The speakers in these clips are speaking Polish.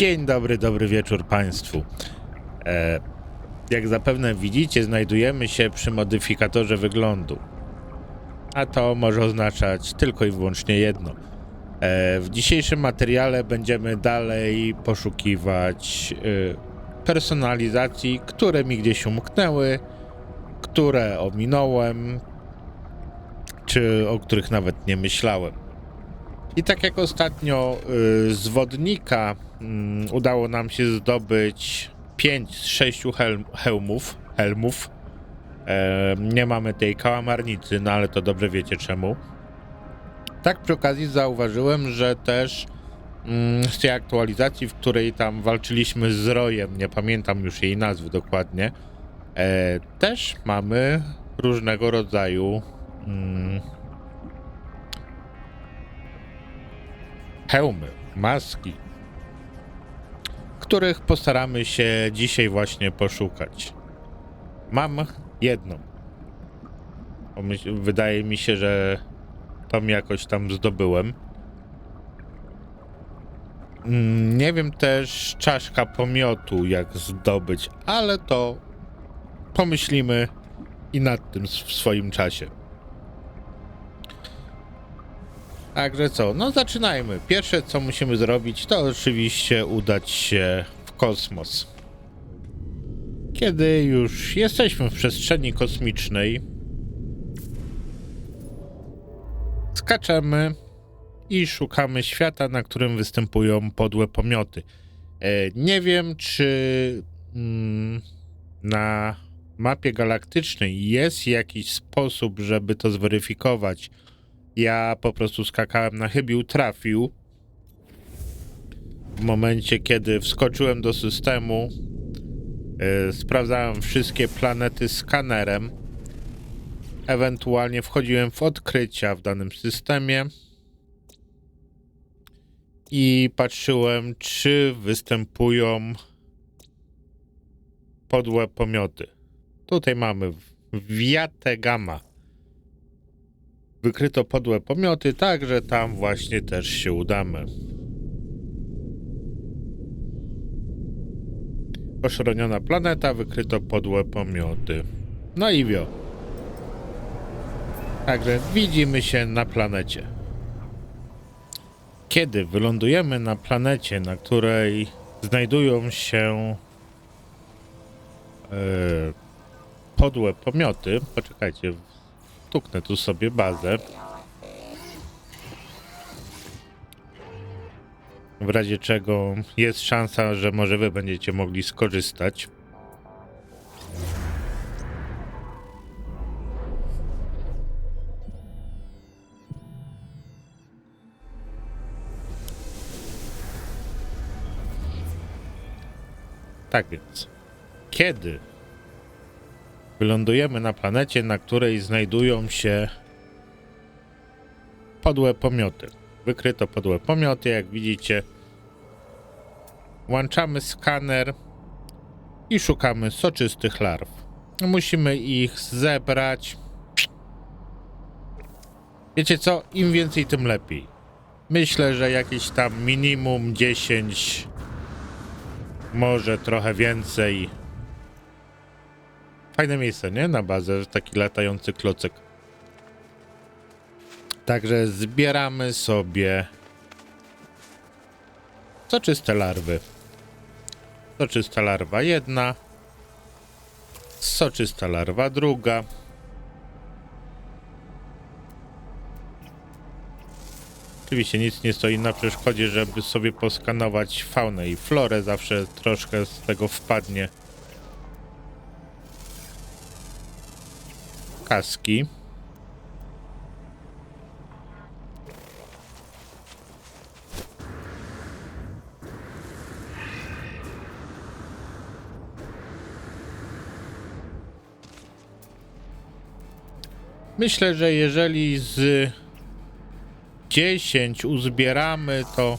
Dzień dobry, dobry wieczór Państwu. E, jak zapewne widzicie, znajdujemy się przy modyfikatorze wyglądu. A to może oznaczać tylko i wyłącznie jedno. E, w dzisiejszym materiale będziemy dalej poszukiwać e, personalizacji, które mi gdzieś umknęły, które ominąłem, czy o których nawet nie myślałem. I tak jak ostatnio y, z wodnika mm, udało nam się zdobyć 5 z 6 helm, hełmów, helmów. E, nie mamy tej kałamarnicy, no ale to dobrze wiecie czemu. Tak przy okazji zauważyłem, że też mm, z tej aktualizacji, w której tam walczyliśmy z Rojem, nie pamiętam już jej nazwy dokładnie, e, też mamy różnego rodzaju mm, hełmy, maski, których postaramy się dzisiaj właśnie poszukać. Mam jedną. Wydaje mi się, że tą jakoś tam zdobyłem. Mm, Nie wiem też czaszka pomiotu jak zdobyć, ale to pomyślimy i nad tym w swoim czasie. Także co, no zaczynajmy. Pierwsze co musimy zrobić to oczywiście udać się w kosmos. Kiedy już jesteśmy w przestrzeni kosmicznej, skaczemy i szukamy świata, na którym występują podłe pomioty. E, nie wiem, czy mm, na mapie galaktycznej jest jakiś sposób, żeby to zweryfikować. Ja po prostu skakałem na chybił, trafił. W momencie, kiedy wskoczyłem do systemu, yy, sprawdzałem wszystkie planety skanerem. Ewentualnie wchodziłem w odkrycia w danym systemie i patrzyłem, czy występują podłe pomioty. Tutaj mamy Wiate Gamma wykryto podłe pomioty, także tam właśnie też się udamy. Poszroniona planeta, wykryto podłe pomioty. No i wio. Także widzimy się na planecie. Kiedy wylądujemy na planecie, na której znajdują się e, podłe pomioty, poczekajcie, Tuknę tu sobie bazę. W razie czego jest szansa, że może wy będziecie mogli skorzystać. Tak więc, kiedy Wylądujemy na planecie, na której znajdują się podłe pomioty. Wykryto podłe pomioty, jak widzicie. Włączamy skaner i szukamy soczystych larw. Musimy ich zebrać. Wiecie co? Im więcej, tym lepiej. Myślę, że jakieś tam minimum 10, może trochę więcej Fajne miejsce, nie? Na bazę, taki latający klocek. Także zbieramy sobie soczyste larwy. Soczysta larwa jedna. Soczysta larwa druga. Oczywiście nic nie stoi na przeszkodzie, żeby sobie poskanować faunę i florę. Zawsze troszkę z tego wpadnie. Myślę, że jeżeli z 10 uzbieramy, to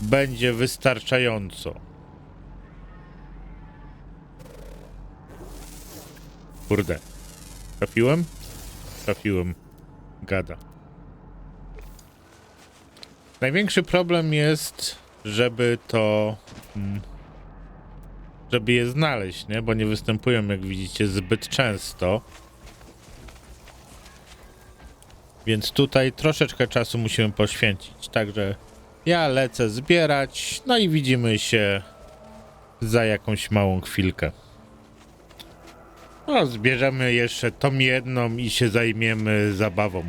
będzie wystarczająco. Kurde. Trafiłem? Trafiłem. Gada. Największy problem jest, żeby to. mm, Żeby je znaleźć, nie? Bo nie występują, jak widzicie, zbyt często. Więc tutaj troszeczkę czasu musimy poświęcić. Także ja lecę zbierać, no i widzimy się za jakąś małą chwilkę. No, zbierzemy jeszcze tą jedną i się zajmiemy zabawą.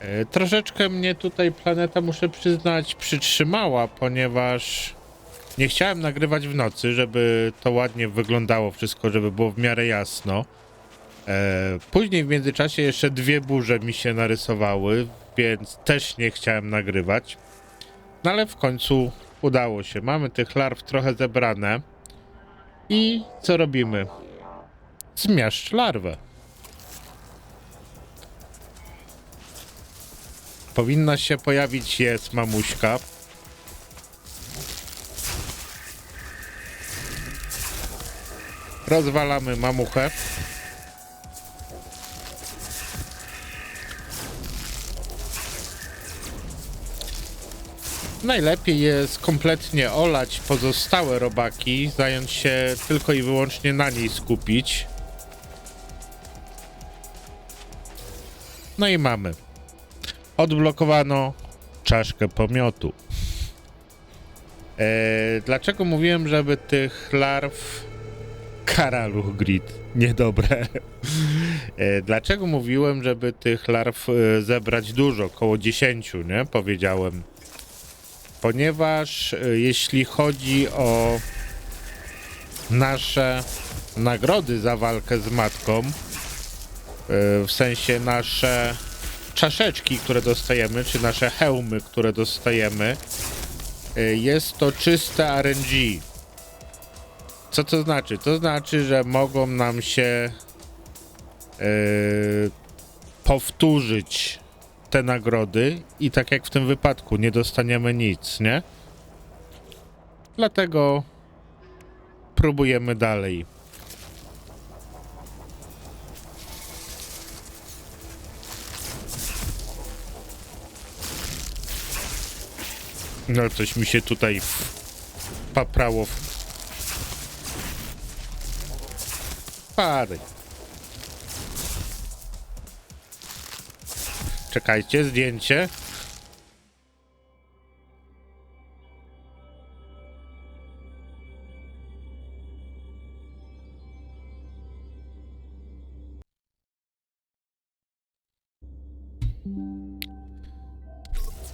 E, Troszeczkę mnie tutaj planeta, muszę przyznać, przytrzymała, ponieważ nie chciałem nagrywać w nocy, żeby to ładnie wyglądało wszystko, żeby było w miarę jasno. E, Później w międzyczasie jeszcze dwie burze mi się narysowały, więc też nie chciałem nagrywać. No ale w końcu udało się. Mamy tych larw trochę zebrane. I co robimy? Zmiaszcz larwę. Powinna się pojawić jest mamuśka. Rozwalamy mamuchę. Najlepiej jest kompletnie olać pozostałe robaki, zająć się tylko i wyłącznie na niej skupić. No i mamy. Odblokowano czaszkę pomiotu. Eee, dlaczego mówiłem, żeby tych larw karaluch grid? Niedobre. Eee, dlaczego mówiłem, żeby tych larw e, zebrać dużo, około 10, nie? Powiedziałem ponieważ y, jeśli chodzi o nasze nagrody za walkę z matką, y, w sensie nasze czaszeczki, które dostajemy, czy nasze hełmy, które dostajemy, y, jest to czyste RNG. Co to znaczy? To znaczy, że mogą nam się y, powtórzyć te nagrody i tak jak w tym wypadku nie dostaniemy nic, nie? Dlatego próbujemy dalej. No coś mi się tutaj paprało. w- Padaj. Czekajcie, zdjęcie.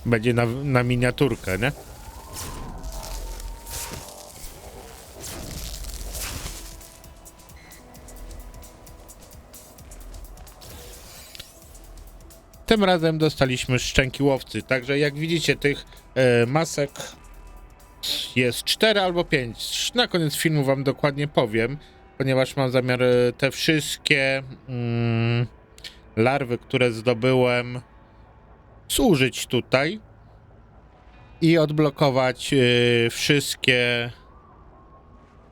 Będzie na, na miniaturkę, nie? Tym razem dostaliśmy szczęki łowcy, także jak widzicie tych e, masek jest 4 albo 5. Na koniec filmu wam dokładnie powiem, ponieważ mam zamiar e, te wszystkie mm, larwy, które zdobyłem służyć tutaj i odblokować e, wszystkie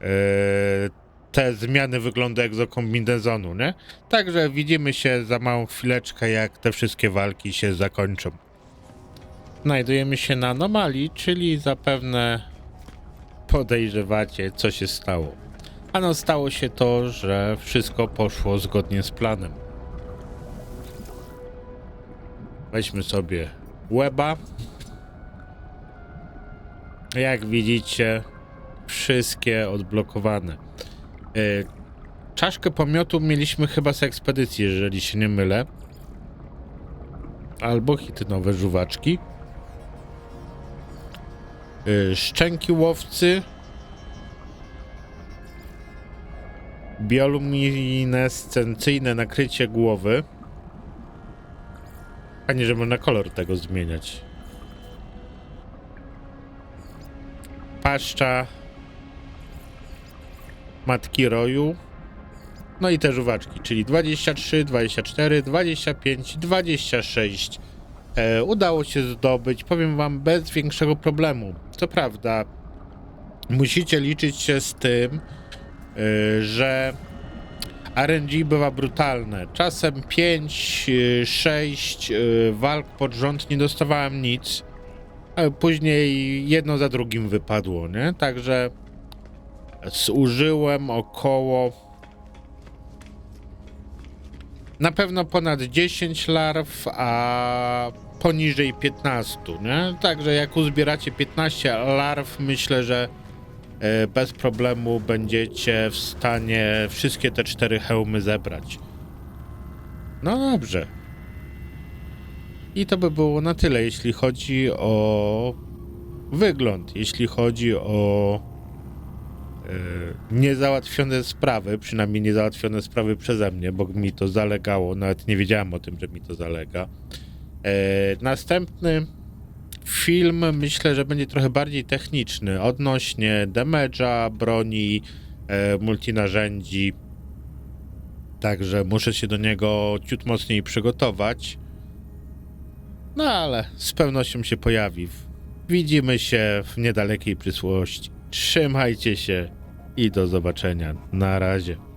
e, te zmiany wyglądu egzokombinezonu, nie? Także widzimy się za małą chwileczkę, jak te wszystkie walki się zakończą. Znajdujemy się na anomalii, czyli zapewne podejrzewacie, co się stało. Ano stało się to, że wszystko poszło zgodnie z planem. Weźmy sobie łeba. Jak widzicie, wszystkie odblokowane. E, Czaszkę pomiotu mieliśmy chyba z ekspedycji, jeżeli się nie mylę. Albo hitynowe żuwaczki. E, Szczęki łowcy. Bioluminescencyjne nakrycie głowy. A nie, że można kolor tego zmieniać. Paszcza matki roju. No i te żuwaczki, czyli 23, 24, 25, 26. E, udało się zdobyć, powiem wam, bez większego problemu. Co prawda, musicie liczyć się z tym, e, że RNG bywa brutalne. Czasem 5, 6 walk pod rząd nie dostawałem nic. ale później jedno za drugim wypadło, nie? Także zużyłem około na pewno ponad 10 larw, a poniżej 15, nie? Także jak uzbieracie 15 larw, myślę, że e, bez problemu będziecie w stanie wszystkie te cztery hełmy zebrać. No dobrze. I to by było na tyle, jeśli chodzi o wygląd, jeśli chodzi o niezałatwione sprawy, przynajmniej niezałatwione sprawy przeze mnie, bo mi to zalegało, nawet nie wiedziałem o tym, że mi to zalega. E, następny film myślę, że będzie trochę bardziej techniczny odnośnie damage'a, broni, e, multinarzędzi. Także muszę się do niego ciut mocniej przygotować. No ale z pewnością się pojawi. Widzimy się w niedalekiej przyszłości. Trzymajcie się i do zobaczenia. Na razie.